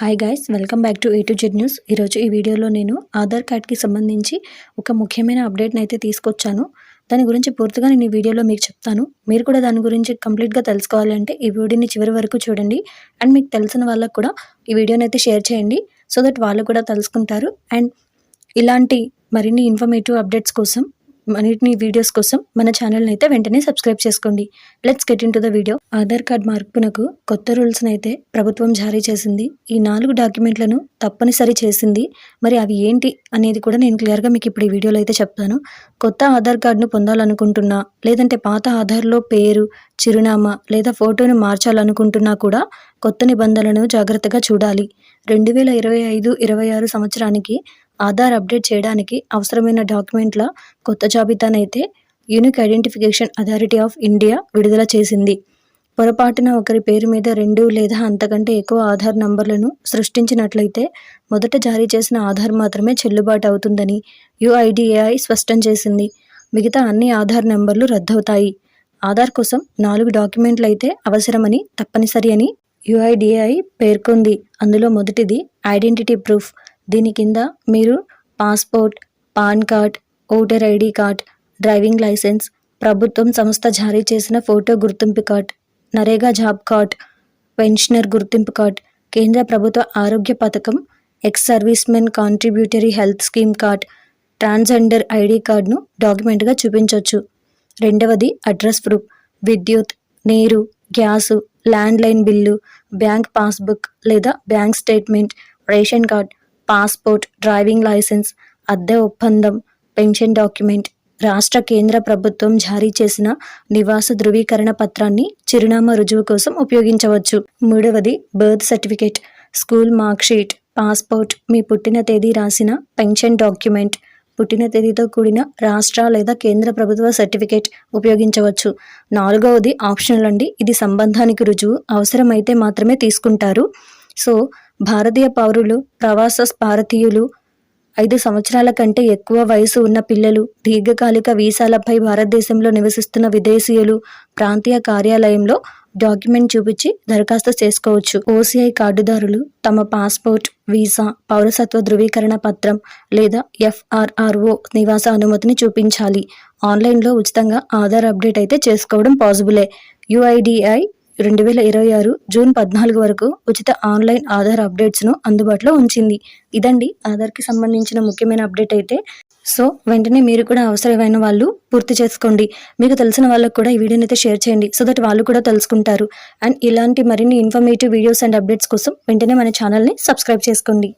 Hi guys welcome back to A to Z news ఈరోజు ఈ వీడియోలో నేను ఆధార్ కార్డ్కి సంబంధించి ఒక ముఖ్యమైన అప్డేట్ని అయితే తీసుకొచ్చాను. దాని గురించి పూర్తిగా నేను ఈ వీడియోలో మీకు చెప్తాను. మీరు కూడా దాని గురించి కంప్లీట్గా తెలుసుకోవాలంటే ఈ వీడియోని చివరి వరకు చూడండి. అండ్ మీకు తెలిసిన వాళ్ళకు కూడా ఈ వీడియోని అయితే షేర్ చేయండి. సో దట్ వాళ్ళు కూడా తెలుసుకుంటారు. అండ్ ఇలాంటి మరిన్ని ఇన్ఫర్మేటివ్ అప్డేట్స్ కోసం మరిన్ని వీడియోస్ కోసం మన ఛానల్ని అయితే వెంటనే సబ్స్క్రైబ్ చేసుకోండి. Let's get into the video Aadhaar card మార్పునకు కొత్త రూల్స్ని అయితే ప్రభుత్వం జారీ చేసింది. ఈ నాలుగు డాక్యుమెంట్లను తప్పనిసరి చేసింది. మరి అవి ఏంటి అనేది కూడా నేను క్లియర్గా మీకు ఇప్పుడు ఈ వీడియోలో అయితే చెప్తాను. కొత్త ఆధార్ కార్డును పొందాలనుకుంటున్నా లేదంటే పాత ఆధార్లో పేరు చిరునామా లేదా ఫోటోను మార్చాలనుకుంటున్నా కూడా కొత్త నిబంధనలను జాగ్రత్తగా చూడాలి. రెండు వేల ఇరవై ఐదు ఇరవై ఆరు సంవత్సరానికి ఆధార్ అప్డేట్ చేయడానికి అవసరమైన డాక్యుమెంట్ల కొత్త జాబితానైతే unique identification authority of India విడుదల చేసింది. పొరపాటున ఒకరి పేరు మీద రెండు లేదా అంతకంటే ఎక్కువ ఆధార్ నంబర్లను సృష్టించినట్లయితే మొదట జారీ చేసిన ఆధార్ మాత్రమే చెల్లుబాటు అవుతుందని యుఐడిఏఐ స్పష్టం చేసింది. మిగతా అన్ని ఆధార్ నెంబర్లు రద్దవుతాయి. ఆధార్ కోసం నాలుగు డాక్యుమెంట్లు అయితే అవసరమని తప్పనిసరి అని యుఐడిఏఐ పేర్కొంది. అందులో మొదటిది ఐడెంటిటీ ప్రూఫ్. దీని కింద మీరు passport PAN card voter ID card driving licence ప్రభుత్వం సంస్థ జారీ చేసిన ఫోటో గుర్తింపు card NREGA job card pensioner గుర్తింపు కార్డ్ కేంద్ర ప్రభుత్వ ఆరోగ్య పథకం ex servicemen contributory health scheme card transgender ID కార్డును డాక్యుమెంట్గా చూపించవచ్చు రెండవది అడ్రస్ ప్రూఫ్ విద్యుత్ నీరు gas landline bill bank passbook లేదా bank statement ration card passport driving licence అద్దె ఒప్పందం పెన్షన్ డాక్యుమెంట్ రాష్ట్ర కేంద్ర ప్రభుత్వం జారీ చేసిన నివాస ధృవీకరణ పత్రాన్ని చిరునామా రుజువు కోసం ఉపయోగించవచ్చు. మూడవది birth certificate. School marksheet passport మీ పుట్టిన తేదీ రాసిన పెన్షన్ డాక్యుమెంట్ పుట్టిన తేదీతో కూడిన రాష్ట్ర లేదా కేంద్ర ప్రభుత్వ సర్టిఫికేట్ ఉపయోగించవచ్చు. నాలుగవది ఆప్షనల్ అండి. ఇది సంబంధానికి రుజువు. అవసరమైతే మాత్రమే తీసుకుంటారు. సో భారతీయ పౌరులు ప్రవాస భారతీయులు ఐదు సంవత్సరాల కంటే ఎక్కువ వయసు ఉన్న పిల్లలు దీర్ఘకాలిక వీసాలపై భారతదేశంలో నివసిస్తున్న విదేశీయులు ప్రాంతీయ కార్యాలయంలో డాక్యుమెంట్ చూపించి దరఖాస్తు చేసుకోవచ్చు. ఓసీఐ కార్డుదారులు తమ పాస్పోర్ట్ వీసా పౌరసత్వ ధృవీకరణ పత్రం లేదా ఎఫ్ఆర్ఆర్ఓ నివాస అనుమతిని చూపించాలి. ఆన్లైన్లో ఉచితంగా ఆధార్ అప్డేట్ అయితే చేసుకోవడం పాసిబులే. యుఐడిఐ రెండు వేల ఇరవై ఆరు జూన్ పద్నాలుగు వరకు ఉచిత ఆన్లైన్ ఆధార్ అప్డేట్స్ను అందుబాటులో ఉంచింది. ఇదండి ఆధార్కి సంబంధించిన ముఖ్యమైన అప్డేట్ అయితే. సో వెంటనే మీరు కూడా అవసరమైన వాళ్ళు పూర్తి చేసుకోండి. మీకు తెలిసిన వాళ్ళకు కూడా ఈ వీడియోని అయితే షేర్ చేయండి. సో దట్ వాళ్ళు కూడా తెలుసుకుంటారు. అండ్ ఇలాంటి మరిన్ని ఇన్ఫర్మేటివ్ వీడియోస్ అండ్ అప్డేట్స్ కోసం వెంటనే మన ఛానల్ని సబ్స్క్రైబ్ చేసుకోండి.